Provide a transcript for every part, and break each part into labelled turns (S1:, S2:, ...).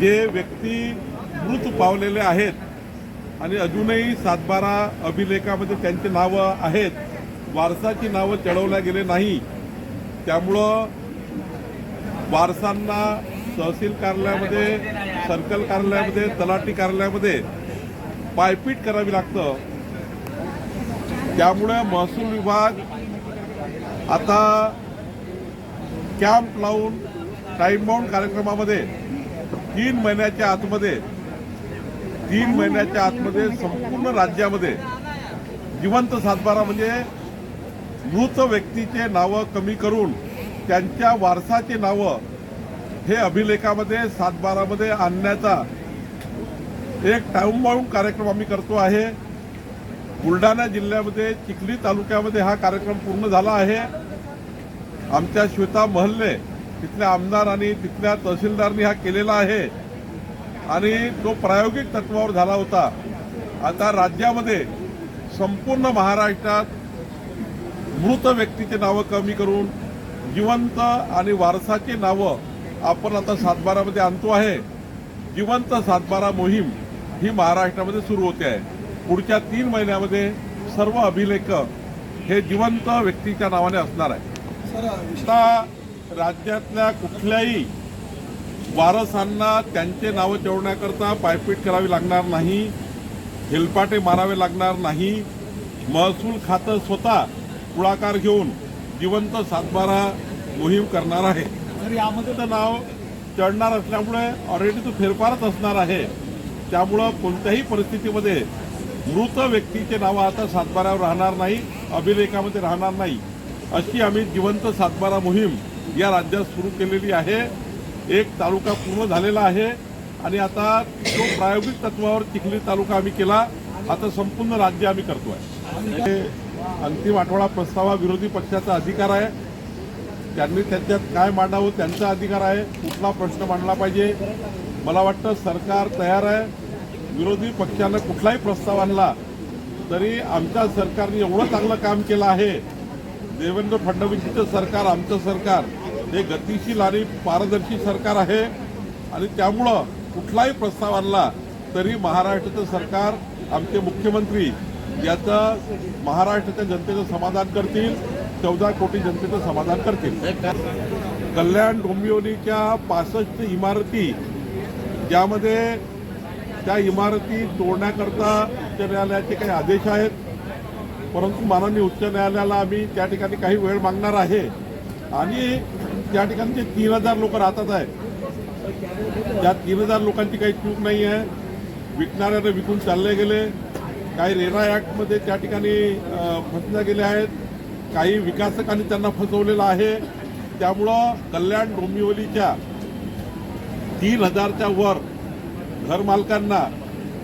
S1: जे व्यक्ती मृत पावलेले आहेत आणि अजूनही सातबारा अभिलेखामध्ये त्यांची नावं आहेत वारसाची नावं चढवल्या गेले नाही त्यामुळं वारसांना तहसील कार्यालयामध्ये सर्कल कार्यालयामध्ये तलाठी कार्यालयामध्ये पायपीट करावी लागतं. त्यामुळे महसूल विभाग आता कॅम्प लावून टाईम बाउंड कार्यक्रमामध्ये तीन महिन्याच्या आतमध्ये तीन महिन्याच्या आतमध्ये संपूर्ण राज्यामध्ये जिवंत सातबारा म्हणजे मृत व्यक्तीचे नावं कमी करून त्यांच्या वारसाचे नावं हे अभिलेखामध्ये सातबारामध्ये आणण्याचा एक टाइम कार्यक्रम आम्ही करतो आहे. बुलढाणा जिल्ह्यामध्ये चिखली तालुक्यामध्ये हा कार्यक्रम पूर्ण झाला आहे. आमच्या श्वेता महल्ले तिथल्या आमदार आणि तिथल्या तहसीलदारनी हा केलेला आहे. आणि तो प्रायोगिक तत्वावर झाला होता. आता राज्यामध्ये संपूर्ण महाराष्ट्रात मृत व्यक्तीचे नावं कमी करून जिवंत आणि वारसाची नावं आपण आता सातबारामध्ये आणतो आहे. जिवंत सातबारा मोहीम ही महाराष्ट्रामध्ये सुरू होते आहे. पुढच्या तीन महिन्यामध्ये सर्व अभिलेख हे जिवंत व्यक्तीच्या नावाने असणार आहे. आता राज्यातल्या कुठल्याही वारसांना त्यांचे नावं ठेवण्याकरता पायपीट करावी लागणार नाही हेलपाटे मारावे लागणार नाही. महसूल खातं स्वतः पुढाकार घेऊन जिवंत सातबारा मोहीम करणार आहे. तर यामध्ये तर नाव चढणार असल्यामुळे ऑलरेडी तो फेरफारच असणार आहे. त्यामुळं कोणत्याही परिस्थितीमध्ये मृत व्यक्तीचे नावं आता सातबाऱ्यावर राहणार नाही अभिलेखामध्ये राहणार नाही. अशी आम्ही जिवंत सातबारा मोहीम या राज्यात सुरू केलेली आहे. एक तालुका पूर्ण झालेला आहे. आणि आता तो प्रायोगिक तत्वावर चिखली तालुका आम्ही केला. आता संपूर्ण राज्य आम्ही करतो हे अंतिम आठवडा प्रस्तावा विरोधी पक्षाचा अधिकार आहे. त्यांनी त्याच्यात काय मांडावं त्यांचा अधिकार आहे. कुठला प्रश्न मांडला पाहिजे? मला वाटतं सरकार तयार आहे. विरोधी पक्षानं कुठलाही प्रस्ताव आणला तरी आमच्या सरकारने एवढं चांगलं काम केलं आहे. देवेंद्र फडणवीसचं सरकार आमचं सरकार हे गतिशील आणि पारदर्शी सरकार आहे आणि त्यामुळं कुठलाही प्रस्ताव आणला तरी महाराष्ट्राचं सरकार आमचे मुख्यमंत्री याचं महाराष्ट्राच्या जनतेचं समाधान करतील चौदा कोटी जनतेचं समाधान करतील. कल्याण डोंबिवलीच्या पासष्ट इमारती ज्यामध्ये त्या इमारती तोडण्याकरता उच्च न्यायालयाचे काही आदेश आहेत परंतु माननीय उच्च न्यायालयाला आम्ही त्या ठिकाणी काही वेळ मागणार आहे. आणि त्या ठिकाणचे तीन हजार लोक राहतात आहे त्या तीन हजार लोकांची काही चूक नाही आहे. विकणाऱ्यानं विकून चालले गेले. काही रेरा ॲक्टमध्ये त्या ठिकाणी फसल्या गेले आहेत. काही विकासकांनी त्यांना फसवलेलं आहे. त्यामुळं कल्याण डोंबिवलीच्या तीन हजारच्या वर घरमालकांना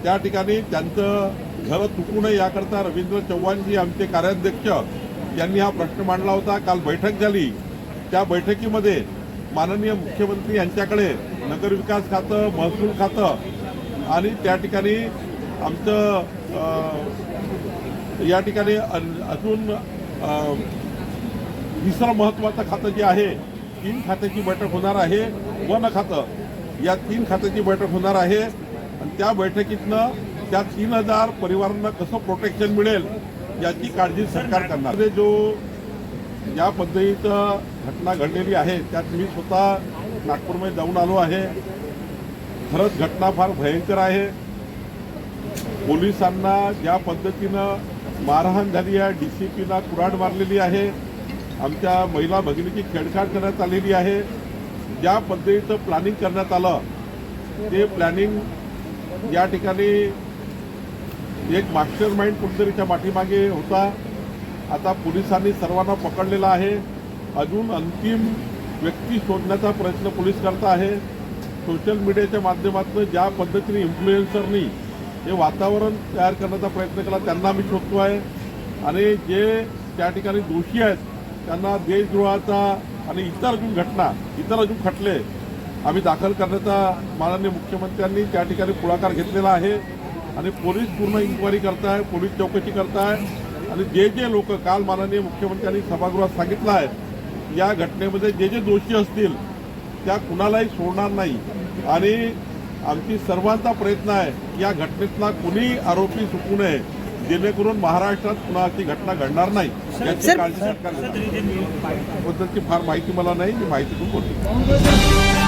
S1: त्या ठिकाणी त्यांचं घरं तुटू नये याकरता रवींद्र चव्हाणजी आमचे कार्याध्यक्ष यांनी हा प्रश्न मांडला होता. काल बैठक झाली. त्या बैठकीमध्ये माननीय मुख्यमंत्री यांच्याकडे नगरविकास खातं महसूल खातं आणि त्या ठिकाणी आमचं या ठिकाणी अजून तिसरं महत्वाचं खातं जे आहे तीन खात्याची बैठक होणार आहे वन खातं. या तीन खात्याची बैठक होणार आहे. आणि त्या बैठकीतनं त्या तीन हजार परिवारांना कसं प्रोटेक्शन मिळेल याची काळजी सरकार करणार. म्हणजे जो ज्या पद्धतीचं घटना घडलेली आहे त्यात मी स्वतः नागपूरमध्ये जाऊन आलो आहे. खरंच घटना फार भयंकर आहे. पोलिसांना ज्या पद्धतीनं मारहाण झाली आहे डी सी पीला कुराड मारलेली आहे आमच्या महिला भगिनीची खेळखाड करण्यात आलेली आहे. ज्या पद्धतीचं प्लॅनिंग करण्यात आलं ते प्लॅनिंग या ठिकाणी एक मास्टर माइंड कुठेतरीच्या पाठीमागे होता. आता पोलिसांनी सर्वांना पकडलेला आहे. अजून अंतिम व्यक्ती शोधण्याचा प्रयत्न पोलीस करत आहे. सोशल मीडियाच्या माध्यमातून ज्या पद्धतीने इन्फ्लुएन्सरनी हे वातावरण तयार करण्याचा प्रयत्न केला त्यांना आम्ही शोधतो आहे. आणि जे त्या ठिकाणी दोषी आहेत त्यांना देशद्रोहाचा आणि इतर अजून घटना इतर अजून खटले आम्ही दाखल करण्याचा माननीय मुख्यमंत्र्यांनी त्या ठिकाणी पुढाकार घेतलेला आहे. आणि पोलीस पूर्ण इन्क्वायरी करताय पोलीस चौकशी करताय. आणि जे जे लोक काल माननीय मुख्यमंत्र्यांनी सभागृहात सांगितलं आहे या घटनेमध्ये जे जे दोषी असतील त्या कुणालाही सोडणार नाही. आणि आमची सर्वांचा प्रयत्न आहे की या घटनेतला कुणी आरोपी सुटू नये जेणेकरून महाराष्ट्रात पुन्हा अशी घटना घडणार नाही. याची काळजी सरकार फार माहिती मला नाही मी माहिती बोलतो